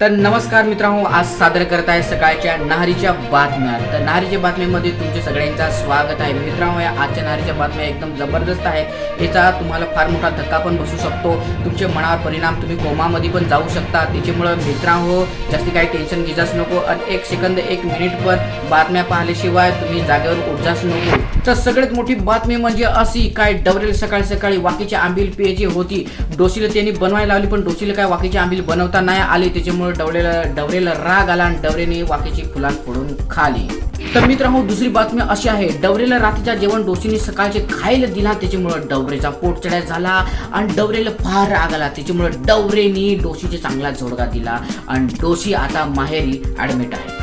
तर नमस्कार मित्रांनो आज सादर करत आहे सकाळच्या नहारीच्या बातम्या. तर नहारीच्या बातमीमध्ये तुमचे सगळ्यांचा स्वागत आहे. मित्रांनो या आजच्या नहारीच्या बातम्या एकदम जबरदस्त आहे. याचा तुम्हाला फार मोठा धक्का पण बसू शकतो. तुमच्या मनावर परिणाम तुम्ही कोमामध्ये पण जाऊ शकता. त्याच्यामुळं मित्रांनो जास्ती काही टेन्शन घेजाच नको आणि एक सेकंद एक मिनिट पण बातम्या पाहिल्याशिवाय तुम्ही जागेवर उठजाच नको. तर सगळ्यात मोठी बातमी म्हणजे अशी काय डवरेल सकाळी सकाळी वाकीची आंबील पेजी होती. डोशीला त्यांनी बनवायला लावली पण डोशीला काय वाकीची आंबील बनवता नाही आली. त्याच्यामुळे डवरेला डवरेला राग आला आणि डवरेने वाकीची फुलान फोडून खाली. तर मित्रांनो दुसरी बातमी अशी आहे. डवरेला रात्रीच्या जेवण डोशीने सकाळचे खायला दिला त्याच्यामुळं डवरेचा पोट चढाय झाला आणि डवरेला फार राग आला. त्याच्यामुळं डवरेने डोशीचे चांगला झोडगा दिला आणि डोशी आता माहेरी ऍडमिट आहे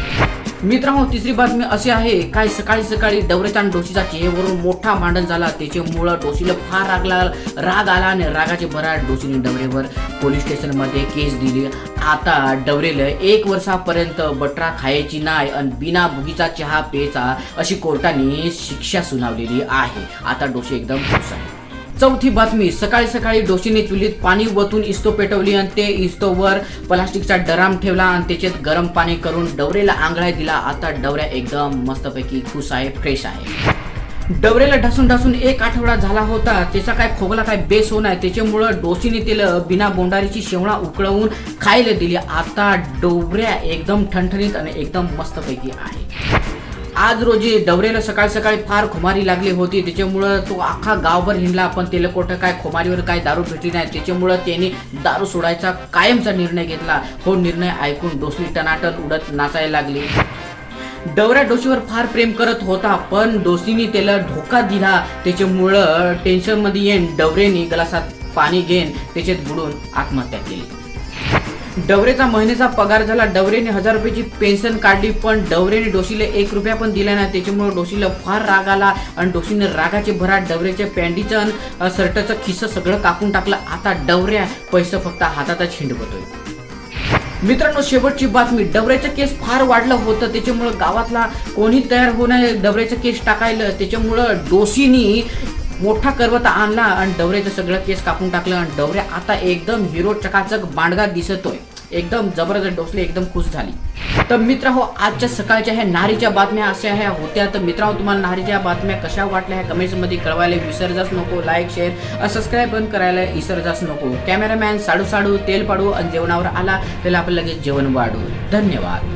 मित्रांनो तिसरी बातमी अशी आहे काय सकाळी सकाळी डवरेचा आणि डोशीचा चेहऱ्यावरून मोठा भांडण झाला. त्याच्यामुळं डोशीला फार राग लागला राग आला आणि रागाचे भराट डोशीने डवरेवर पोलीस स्टेशनमध्ये केस दिली. आता डवरेला एक वर्षापर्यंत बटरा खायची नाही आणि बिना भुगीचा चहा प्यायचा अशी कोर्टाने शिक्षा सुनावलेली आहे. आता डोशी एकदम खुश आहे चौथी बातमी सकाळी सकाळी डोशीने चुलीत पाणी वतून इस्तो पेटवली आणि ते इस्तोवर प्लास्टिकचा डराम ठेवला आणि त्याच्यात गरम पाणी करून डवरेला आंघळा दिला. आता डवऱ्या एकदम मस्तपैकी खुश आहे फ्रेश आहे. डवरेला ढासून ढासून एक आठवडा झाला होता. त्याचा काय खोगला काय बेस होणार त्याच्यामुळं डोशीने तिला बिना बोंडारीची शेवणा उकळवून खायला दिली. आता डोबऱ्या एकदम ठणठणीत आणि एकदम मस्तपैकी आहे. आज रोजी डवरेला सकाळ सकाळी फार खुमारी लागली होती. त्याच्यामुळं तो अख्खा गावभर हिंडला. पण त्याला कुठं काय खुमारीवर काय दारू भेटली नाही त्याच्यामुळं त्याने दारू सोडायचा कायमचा निर्णय घेतला. हो निर्णय ऐकून डोसली टनाटन उडत नाचायला लागली. डवऱ्या डोशीवर फार प्रेम करत होता पण डोसीने त्याला धोका दिला. त्याच्यामुळं टेन्शनमध्ये येऊन डवरेने गलासात पाणी घेऊन त्याच्यात बुडून आत्महत्या केली. डवरेचा महिन्याचा पगार झाला. डवरेने हजार रुपयाची पेन्शन काढली पण डवरेने डोशीला एक रुपया पण दिला नाही. त्याच्यामुळे डोशीला फार राग आला आणि डोशीने रागाचे भरात डवरेच्या पॅन्टीचं आणि अ, शर्टाचं खिस्स सगळं कापून टाकलं. आता डवऱ्या पैसे फक्त हातातच हिंडवतोय. मित्रांनो शेवटची बातमी. डवऱ्याचं केस फार वाढलं होतं. त्याच्यामुळं गावातला कोणी तयार होणार डवऱ्याचं केस टाकायला. त्याच्यामुळं डोसीनी मोठा करवत आणला आणि डवऱ्याचं सगळं केस कापून टाकलं. आणि डवऱ्या आता एकदम हिरो चकाचक बांडगा दिसतोय. एकदम जबरदस्त डोसले एकदम खुश झाली. तर मित्र हो आजच्या सकाळच्या ह्या नारीच्या बातम्या अशा ह्या होत्या. तर मित्रांनो हो, तुम्हाला नारीच्या बातम्या कशा वाटल्या ह्या कमेंट्समध्ये कळवायला विसरजाच नको. लाईक शेअर सबस्क्राईब पण करायला विसरजाच नको. कॅमेरामॅन साडू साडू तेल पाडू आणि जेवणावर आला त्याला आपण लगेच जेवण वाढू धन्यवाद.